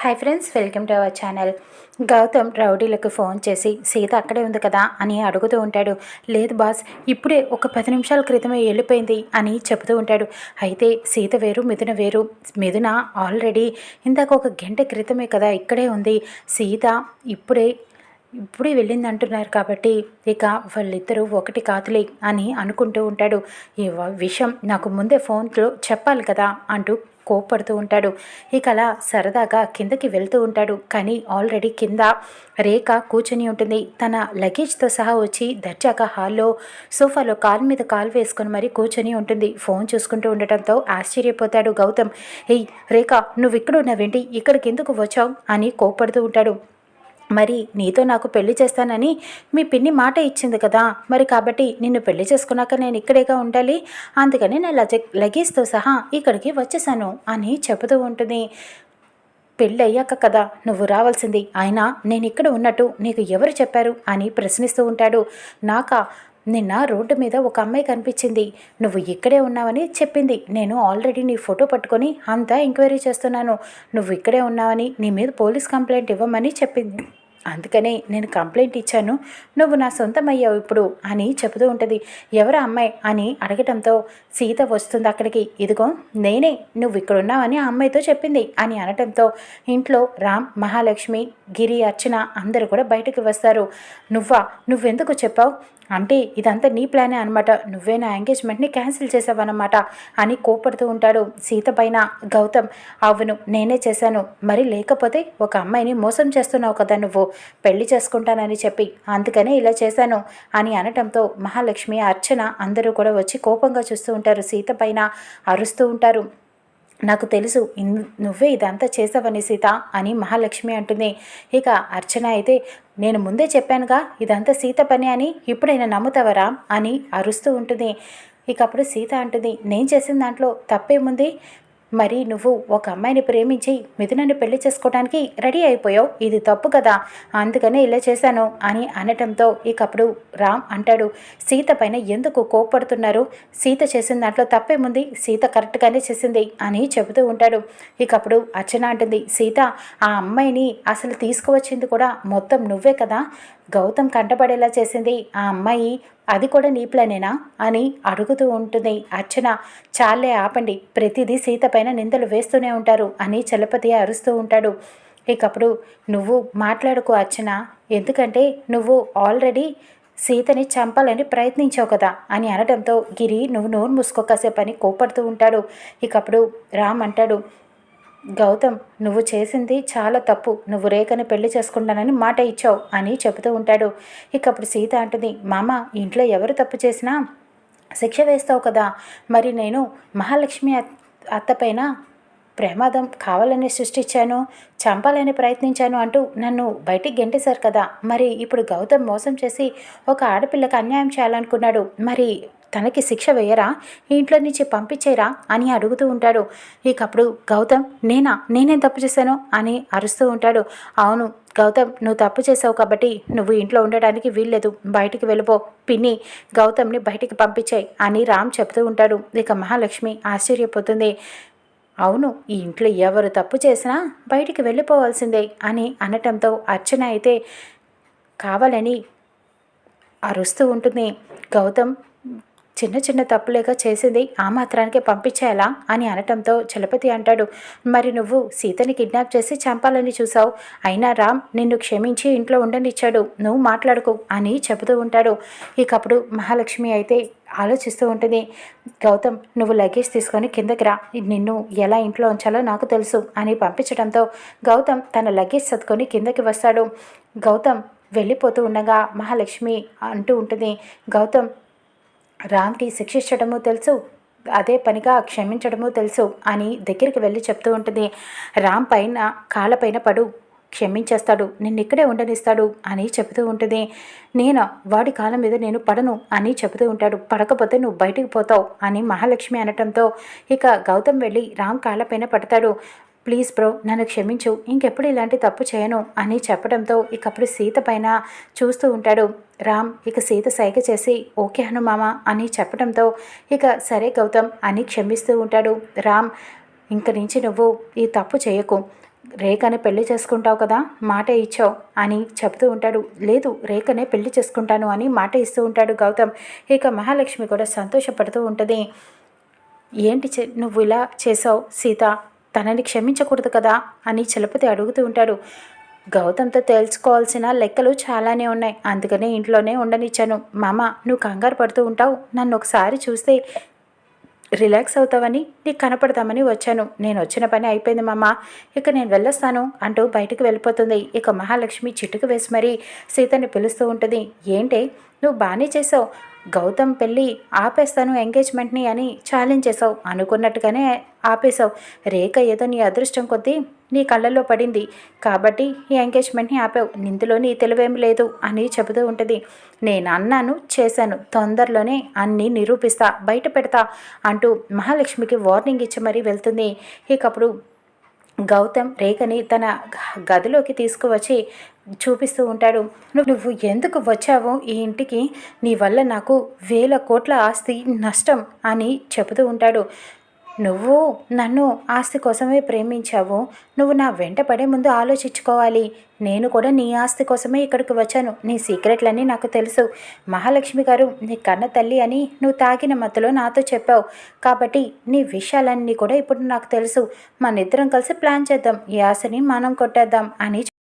Hi friends welcome to our channel. Gautam రౌడీలకు phone చేసి సీత అక్కడే ఉంది కదా అని అడుగుతూ ఉంటాడు. లేదు బాస్ ఇప్పుడే ఒక పది నిమిషాల క్రితమే వెళ్ళిపోయింది అని చెబుతూ ఉంటాడు. అయితే సీత వేరు మిథున వేరు. మిథున ఆల్రెడీ ఇందాక ఒక గంట క్రితమే కదా ఇక్కడే ఉంది. సీత ఇప్పుడే ఇప్పుడే వెళ్ళింది అంటున్నారు కాబట్టి ఇక వాళ్ళిద్దరూ ఒకటి కాదులే అని అనుకుంటూ ఉంటాడు. ఈ విషయం నాకు ముందే ఫోన్లో చెప్పాలి కదా అంటూ కోప్పడుతూ ఉంటాడు. ఇక అలా సరదాగా కిందకి వెళ్తూ ఉంటాడు. కానీ ఆల్రెడీ కింద రేఖ కూర్చొని ఉంటుంది. తన లగేజ్తో సహా వచ్చి దర్జాగా హాల్లో సోఫాలో కాలు మీద కాలు వేసుకొని మరీ కూర్చొని ఉంటుంది. ఫోన్ చూసుకుంటూ ఉండటంతో ఆశ్చర్యపోతాడు గౌతమ్. ఏయ్ రేఖ నువ్వు ఇక్కడ ఉన్నావేంటి ఇక్కడికి ఎందుకు వచ్చావు? అని కోప్పడుతూ ఉంటాడు. మరి నీతో నాకు పెళ్ళి చేస్తానని మీ పిన్ని మాట ఇచ్చింది కదా. మరి కాబట్టి నిన్ను పెళ్ళి చేసుకున్నాక నేను ఇక్కడేగా ఉండాలి. అందుకని నేను లజ లగేజ్తో సహా ఇక్కడికి వచ్చేసాను అని చెబుతూ ఉంటుంది. పెళ్ళి అయ్యాక కదా నువ్వు రావాల్సింది. అయినా నేను ఇక్కడ ఉన్నట్టు నీకు ఎవరు చెప్పారు అని ప్రశ్నిస్తూ ఉంటాడు. నాకా నిన్న రోడ్డు మీద ఒక అమ్మాయి కనిపించింది. నువ్వు ఇక్కడే ఉన్నావని చెప్పింది. నేను ఆల్రెడీ నీ ఫోటో పట్టుకొని అంతా ఎంక్వైరీ చేస్తున్నాను. నువ్వు ఇక్కడే ఉన్నావని నీ మీద పోలీస్ కంప్లైంట్ ఇవ్వమని చెప్పింది. అందుకనే నేను కంప్లైంట్ ఇచ్చాను. నువ్వు నా సొంతం అయ్యావు ఇప్పుడు అని చెబుతూ ఉంటుంది. ఎవరు అమ్మాయి అని అడగటంతో సీత వస్తుంది అక్కడికి. ఇదిగో నేనే నువ్వు ఇక్కడ ఉన్నావని ఆ అమ్మాయితో చెప్పింది అని అనటంతో ఇంట్లో రామ్ మహాలక్ష్మి గిరి అర్చన అందరూ కూడా బయటకు వస్తారు. నువ్వా? నువ్వెందుకు చెప్పావు? అంటే ఇదంతా నీ ప్లానే అనమాట నువ్వే నా ఎంగేజ్మెంట్ని క్యాన్సిల్ చేసావన్నమాట అని కోపడుతూ ఉంటాడు సీత పైన గౌతమ్. అవును నేనే చేశాను. మరి లేకపోతే ఒక అమ్మాయిని మోసం చేస్తున్నావు కదా నువ్వు. పెళ్ళి చేసుకుంటానని చెప్పి. అందుకనే ఇలా చేశాను అని అనటంతో మహాలక్ష్మి అర్చన అందరూ కూడా వచ్చి కోపంగా చూస్తూ ఉంటారు. సీత పైన అరుస్తూ ఉంటారు. నాకు తెలుసు ఇన్- నువ్వే ఇదంతా చేసావని సీత అని మహాలక్ష్మి అంటుంది. ఇక అర్చన అయితే నేను ముందే చెప్పానుగా ఇదంతా సీత పని అని ఇప్పుడైనా నమ్ముతావరా అని అరుస్తూ ఉంటుంది. ఇక అప్పుడు సీత అంటుంది నేను చేసిన దాంట్లో తప్పేముంది? మరి నువ్వు ఒక అమ్మాయిని ప్రేమించి మిథునని పెళ్ళి చేసుకోవడానికి రెడీ అయిపోయావు. ఇది తప్పు కదా? అందుకనే ఇలా చేశాను అని అనటంతో ఇకప్పుడు రామ్ అంటాడు. సీత పైన ఎందుకు కోప్పడుతున్నారు? సీత చేసిన దాంట్లో తప్పేముంది? సీత కరెక్ట్గానే చేసింది అని చెబుతూ ఉంటాడు. ఇకప్పుడు అర్చన అంటుంది సీత ఆ అమ్మాయిని అసలు తీసుకువచ్చింది కూడా మొత్తం నువ్వే కదా? గౌతమ్ కంటపడేలా చేసింది. ఆ అమ్మాయి అది కూడా నీ ప్లానేనా? అని అడుగుతూ ఉంటుంది అర్చన. చాలే ఆపండి. ప్రతిదీ సీత పైన నిందలు వేస్తూనే ఉంటారు అని చలపతి అరుస్తూ ఉంటాడు. ఇకప్పుడు నువ్వు మాట్లాడుకో అర్చన. ఎందుకంటే నువ్వు ఆల్రెడీ సీతని చంపాలని ప్రయత్నించావు కదా అని అనడంతో గిరి నువ్వు నోరు మూసుకో కాసేపు అని కోపడుతూ ఉంటాడు. ఇకప్పుడు రామ్ అంటాడు గౌతమ్ నువ్వు చేసింది చాలా తప్పు. నువ్వు రేఖని పెళ్ళి చేసుకుంటానని మాట ఇచ్చావు అని చెబుతూ ఉంటాడు. ఇక అప్పుడు సీత అంటుంది మామ ఇంట్లో ఎవరు తప్పు చేసినా శిక్ష వేస్తావు కదా. మరి నేను మహాలక్ష్మి అత్తపైన అత్త ప్రమాదం కావాలని సృష్టించాను చంపాలని ప్రయత్నించాను అంటూ నన్ను బయటికి గెంటేశారు కదా. మరి ఇప్పుడు గౌతమ్ మోసం చేసి ఒక ఆడపిల్లకి అన్యాయం చేయాలనుకున్నాడు. మరి తనకి శిక్ష వేయరా? ఇంట్లో నుంచి పంపించేరా? అని అడుగుతూ ఉంటాడు. ఇకప్పుడు గౌతమ్ నేనా? నేనేం తప్పు చేశాను? అని అరుస్తూ ఉంటాడు. అవును గౌతమ్ నువ్వు తప్పు చేసావు కాబట్టి నువ్వు ఇంట్లో ఉండడానికి వీల్లేదు. బయటికి వెళ్ళిపో. పిన్ని గౌతమ్ని బయటికి పంపించాయి అని రామ్ చెప్తూ ఉంటాడు. ఇక మహాలక్ష్మి ఆశ్చర్యపోతుంది. అవును ఈ ఇంట్లో ఎవరు తప్పు చేసినా బయటికి వెళ్ళిపోవాల్సిందే అని అనటంతో అర్చన అయితే కావాలని అరుస్తూ ఉంటుంది. గౌతమ్ చిన్న చిన్న తప్పులేగా చేసింది ఆ మాత్రానికే పంపించేలా అని అనటంతో చలపతి అంటాడు. మరి నువ్వు సీతని కిడ్నాప్ చేసి చంపాలని చూసావు అయినా రామ్ నిన్ను క్షమించి ఇంట్లో ఉండనిచ్చాడు. నువ్వు మాట్లాడుకో అని చెబుతూ ఉంటాడు. ఇకప్పుడు మహాలక్ష్మి అయితే ఆలోచిస్తూ ఉంటుంది. గౌతమ్ నువ్వు లగేజ్ తీసుకొని కిందకి రా. నిన్ను ఎలా ఇంట్లో ఉంచాలో నాకు తెలుసు అని పంపించడంతో గౌతమ్ తన లగేజ్ సర్దుకొని కిందకి వస్తాడు. గౌతమ్ వెళ్ళిపోతూ ఉండగా మహాలక్ష్మి అంటూ ఉంటుంది. గౌతమ్ రామ్కి శిక్షించడము తెలుసు అదే పనిగా క్షమించడము తెలుసు అని దగ్గరికి వెళ్ళి చెప్తూ ఉంటుంది. రామ్ పైన కాళ్ళపైన పడు క్షమించేస్తాడు నిన్ను ఇక్కడే ఉండనిస్తాడు అని చెబుతూ ఉంటుంది. నేను? వాడి కాలం మీద నేను పడను అని చెబుతూ ఉంటాడు. పడకపోతే నువ్వు బయటికి పోతావు అని మహాలక్ష్మి అనటంతో ఇక గౌతమ్ వెళ్ళి రామ్ కాళ్ళపైన పడతాడు. ప్లీజ్ బ్రో నన్ను క్షమించు ఇంకెప్పుడు ఇలాంటి తప్పు చేయను అని చెప్పడంతో ఇకప్పుడు సీత పైన చూస్తూ ఉంటాడు. రామ్ ఇక సీత సైగ చేసి ఓకే హనుమామ అని చెప్పడంతో ఇక సరే గౌతమ్ అని క్షమిస్తూ ఉంటాడు. రామ్ ఇంక నుంచి నువ్వు ఈ తప్పు చేయకు. రేఖనే పెళ్ళి చేసుకుంటావు కదా మాట ఇచ్చావు అని చెబుతూ ఉంటాడు. లేదు రేఖనే పెళ్ళి చేసుకుంటాను అని మాట ఇస్తూ ఉంటాడు గౌతమ్. ఇక మహాలక్ష్మి కూడా సంతోషపడుతూ ఉంటుంది. ఏంటి నువ్వు ఇలా చేసావు సీత? తనని క్షమించకూడదు కదా అని చలపతి అడుగుతూ ఉంటాడు. గౌతమ్తో తేల్చుకోవాల్సిన లెక్కలు చాలానే ఉన్నాయి. అందుకనే ఇంట్లోనే ఉండనిచ్చాను. మామ నువ్వు కంగారు పడుతూ ఉంటావు. నన్ను ఒకసారి చూస్తే రిలాక్స్ అవుతావని నీకు కనపడతామని వచ్చాను. నేను వచ్చిన పని అయిపోయింది మామ. ఇక నేను వెళ్ళొస్తాను అంటూ బయటకు వెళ్ళిపోతుంది. ఇక మహాలక్ష్మి చిటుకు వేసి మరీ సీతని పిలుస్తూ ఉంటుంది. ఏంటి నువ్వు బాగానే చేసావు గౌతమ్ పెళ్ళి ఆపేస్తాను ఎంగేజ్మెంట్ని అని ఛాలెంజ్ చేసావు అనుకున్నట్టుగానే ఆపేశావు. రేఖ ఏదో నీ అదృష్టం కొద్దీ నీ కళ్ళల్లో పడింది. కాబట్టి ఈ ఎంగేజ్మెంట్ని ఆపావు. నిందులో నీ తెలివేమి లేదు అని చెబుతూ ఉంటుంది. నేను అన్నాను చేశాను. తొందరలోనే అన్నీ నిరూపిస్తా బయట పెడతా అంటూ మహాలక్ష్మికి వార్నింగ్ ఇచ్చి మరీ వెళ్తుంది. ఇకప్పుడు గౌతమ్ రేఖని తన గదిలోకి తీసుకువచ్చి చూపిస్తూ ఉంటాడు. "నువ్వు- నువ్వు ఎందుకు వచ్చావో ఈ ఇంటికి? నీ వల్ల నాకు వేల కోట్ల ఆస్తి నష్టం అని చెబుతూ ఉంటాడు. నువ్వు నన్ను ఆస్తి కోసమే ప్రేమించావు. నువ్వు నా వెంట పడే ముందు ఆలోచించుకోవాలి. నేను కూడా నీ ఆస్తి కోసమే ఇక్కడికి వచ్చాను. నీ సీక్రెట్లన్నీ నాకు తెలుసు. మహాలక్ష్మి గారు నీ కన్న తల్లి అని నువ్వు తాగిన మత్తులో నాతో చెప్పావు. కాబట్టి నీ విషయాలన్నీ కూడా ఇప్పుడు నాకు తెలుసు. మన ఇద్దరం కలిసి ప్లాన్ చేద్దాం. ఈ ఆశని మనం కొట్టేద్దాం అని